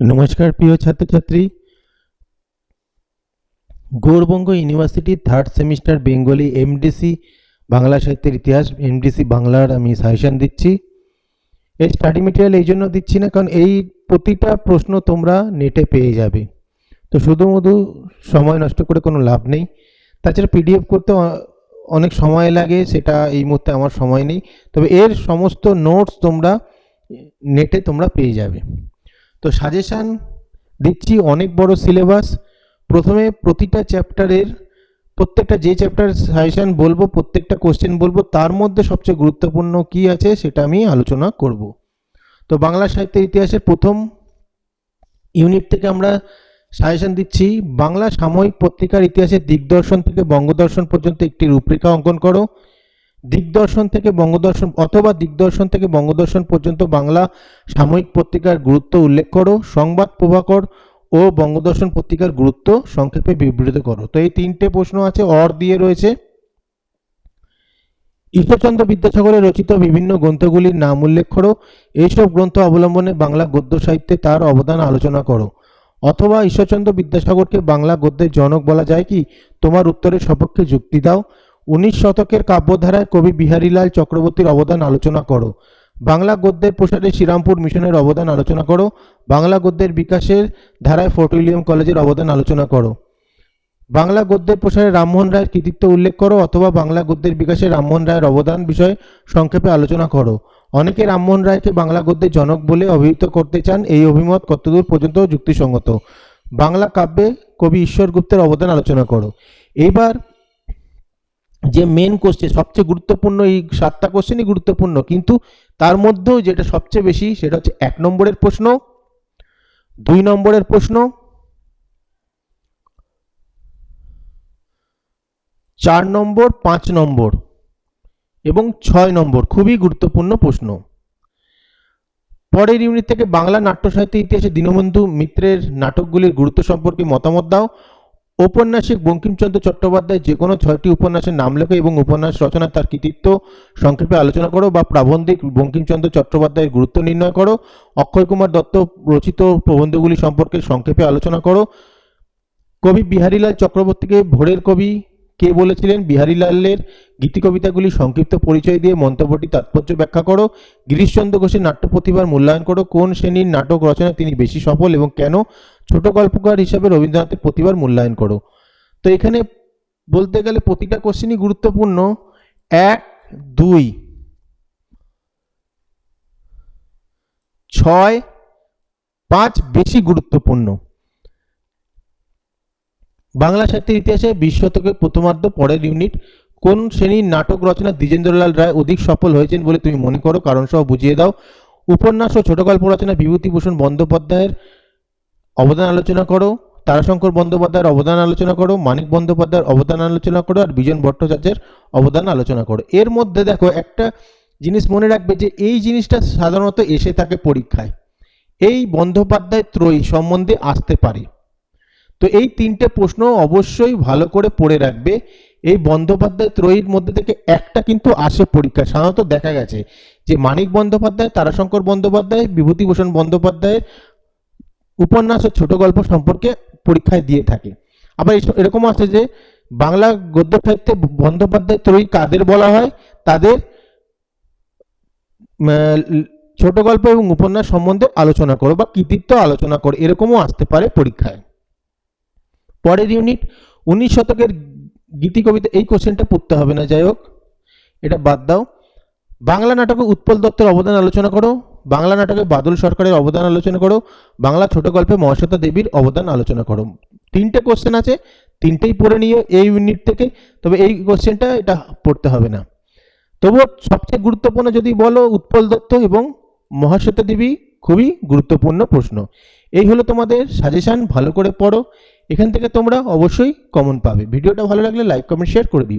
নমস্কার, প্রিয় ছাত্রছাত্রী। গৌরবঙ্গ ইউনিভার্সিটির third semester Bengali MDC Bangla সাহিত্যের ইতিহাস এমডিসি বাংলার আমি সাজেশন দিচ্ছি। এই স্টাডি মেটেরিয়াল এই জন্য দিচ্ছি না, কারণ এই প্রতিটা প্রশ্ন তোমরা নেটে পেয়ে যাবে। তো শুধুমধু সময় নষ্ট করে কোনো লাভ নেই। তাছাড়া পিডিএফ করতে অনেক সময় লাগে, সেটা এই মুহূর্তে আমার সময় নেই। তবে এর সমস্ত নোটস তোমরা নেটে তোমরা পেয়ে যাবে। তো সাজেশান দিচ্ছি অনেক বড় সিলেবাস প্রথমে প্রতিটা চ্যাপ্টারের প্রত্যেকটা যে চ্যাপ্টার সাজেশান বলব, প্রত্যেকটা কোশ্চেন বলব, তার মধ্যে সবচেয়ে গুরুত্বপূর্ণ কি আছে সেটা আমি আলোচনা করব। তো বাংলা সাহিত্যের ইতিহাসের প্রথম ইউনিট থেকে আমরা সাজেশন দিচ্ছি, বাংলা সাময়িক পত্রিকার ইতিহাসের দিগদর্শন থেকে বঙ্গদর্শন পর্যন্ত একটি রূপরেখা অঙ্কন করো। দিগদর্শন থেকে বঙ্গদর্শন অথবা দিগদর্শন থেকে বঙ্গদর্শন পর্যন্ত বাংলা সাময়িক পত্রিকার গুরুত্ব উল্লেখ করো, সংবাদ প্রভাকর ও বঙ্গদর্শন পত্রিকার গুরুত্ব সংক্ষেপে বিবৃত করো। তো এই তিনটে প্রশ্ন আছে, অর দিয়ে রয়েছে। ঈশ্বরচন্দ্র বিদ্যাসাগরের রচিত বিভিন্ন গ্রন্থগুলির নাম উল্লেখ করো। এইসব গ্রন্থ অবলম্বনে বাংলা গদ্য সাহিত্যে তার অবদান আলোচনা করো। অথবা ঈশ্বরচন্দ্র বিদ্যাসাগরকে বাংলা গদ্যের জনক বলা যায় কি? তোমার উত্তরের সপক্ষে যুক্তি দাও। উনিশ শতকের কাব্যধারায় কবি বিহারীলাল চক্রবর্তীর অবদান আলোচনা করো। বাংলা গদ্যের প্রসারে শ্রীরামপুর মিশনের অবদান আলোচনা করো। বাংলা গদ্যের বিকাশের ধারায় ফোর্ট উইলিয়াম কলেজের অবদান আলোচনা করো। বাংলা গদ্যের প্রসারে রামমোহন রায়ের কৃতিত্ব উল্লেখ করো অথবা বাংলা গদ্যের বিকাশে রামমোহন রায়ের অবদান বিষয়ে সংক্ষেপে আলোচনা করো। অনেকে রামমোহন রায়কে বাংলা গদ্যের জনক বলে অভিহিত করতে চান, এই অভিমত কতদূর পর্যন্ত যুক্তিসঙ্গত? বাংলা কাব্যে কবি ঈশ্বর গুপ্তের অবদান আলোচনা করো। এইবার যে মেন কোশ্চেন সবচেয়ে গুরুত্বপূর্ণ এই সাতটা কোশ্চেনই গুরুত্বপূর্ণ। কিন্তু তার মধ্যেও যেটা সবচেয়ে বেশি, সেটা হচ্ছে এক নম্বরের প্রশ্ন, দুই নম্বরের প্রশ্ন, চার নম্বর, পাঁচ নম্বর এবং ছয় নম্বর, খুবই গুরুত্বপূর্ণ প্রশ্ন। পরের ইউনিট থেকে বাংলা নাট্য সাহিত্য ইতিহাসে দীনবন্ধু মিত্রের নাটকগুলির গুরুত্ব সম্পর্কে মতামত দাও। ঔপন্যাসিক বঙ্কিমচন্দ্র চট্টোপাধ্যায় যে কোনো ছয়টি উপন্যাসের নাম লেখো এবং উপন্যাস রচনা তার কৃতিত্ব সংক্ষেপে আলোচনা করো বা প্রাবন্ধিক বঙ্কিমচন্দ্র চট্টোপাধ্যায়ের গুরুত্ব নির্ণয় করো। অক্ষয় কুমার দত্ত রচিত প্রবন্ধগুলি সম্পর্কে সংক্ষেপে আলোচনা করো। কবি বিহারীলাল চক্রবর্তীকে ভোরের কবি কে বলেছিলেন? বিহারীলালের গীতি কবিতাগুলি সংক্ষিপ্ত পরিচয় দিয়ে মন্তব্যটি তাৎপর্য ব্যাখ্যা করো। গিরিশচন্দ্র ঘোষের নাট্য প্রতিভার মূল্যায়ন করো। কোন শ্রেণির নাটক রচনায় তিনি বেশি সফল এবং কেন? ছোট গল্পকার হিসাবে রবীন্দ্রনাথের প্রতিভার মূল্যায়ন করো। তো এখানে বলতে গেলে প্রতিটা কোশ্চেনই গুরুত্বপূর্ণ। এক, দুই। ছয়, পাঁচ, বেশি গুরুত্বপূর্ণ। বাংলা সাহিত্যের ইতিহাসে বিশ শতকের প্রথমার্ধ পরের ইউনিট কোন শ্রেণির নাটক রচনা দ্বিজেন্দ্রলাল রায় অধিক সফল হয়েছেন বলে তুমি মনে করো? কারণ সহ বুঝিয়ে দাও। উপন্যাস ও ছোট গল্প রচনা বিভূতিভূষণ বন্দ্যোপাধ্যায়ের অবদান আলোচনা করো। তারাশঙ্কর বন্দ্যোপাধ্যায়ের অবদান আলোচনা করো। মানিক বন্দ্যোপাধ্যায়ের অবদান আলোচনা করো। আর বিজন ভট্টাচার্যের অবদান আলোচনা করো। এর মধ্যে দেখো একটা জিনিস মনে রাখবে যে এই জিনিসটা সাধারণত এসে থাকে পরীক্ষায়। এই বন্দ্যোপাধ্যায় ত্রয়ী সম্বন্ধে আসতে পারে। তো এই তিনটে প্রশ্ন অবশ্যই ভালো করে পড়ে রাখবে। এই বন্দ্যোপাধ্যায় ত্রয়ীর মধ্যে থেকে একটা কিন্তু আসে পরীক্ষায়। সাধারণত দেখা গেছে যে মানিক বন্দ্যোপাধ্যায়, তারাশঙ্কর বন্দ্যোপাধ্যায়, বিভূতিভূষণ বন্দ্যোপাধ্যায়ের উপন্যাস ও ছোট গল্প সম্পর্কে পরীক্ষায় দিয়ে থাকে। আবার এরকম আছে যে বাংলা গদ্য সাহিত্যে বন্দ্যোপাধ্যায় ত্রয়ী কাদের বলা হয়? তাদের ছোট গল্প এবং উপন্যাস সম্বন্ধে আলোচনা করো বা কৃতিত্ব আলোচনা করো। এরকমও আসতে পারে পরীক্ষায়। পরের ইউনিট উনিশ শতকের গীতি কবিতা এই কোশ্চেনটা পড়তে হবে না, যাই হোক। এটা বাদ দাও। বাংলা নাটকে উৎপল দত্তের অবদান আলোচনা করো। বাংলা নাটকে বাদল সরকারের অবদান আলোচনা করো। বাংলা ছোট গল্পে মহাশ্বেতা দেবীর অবদান আলোচনা করো। তিনটে কোশ্চেন আছে, তিনটেই পড়ে নিও এই ইউনিট থেকে। তবে এই কোশ্চেনটা এটা পড়তে হবে না। তবুও সবচেয়ে গুরুত্বপূর্ণ যদি বলো উৎপল দত্ত এবং মহাশ্বেতা দেবী, খুবই গুরুত্বপূর্ণ প্রশ্ন। এই হলো তোমাদের সাজেশন ভালো করে পড়ো। এখান থেকে তোমরা অবশ্যই কমন পাবে। ভিডিওটা ভালো লাগলে লাইক কমেন্ট শেয়ার করে দিও।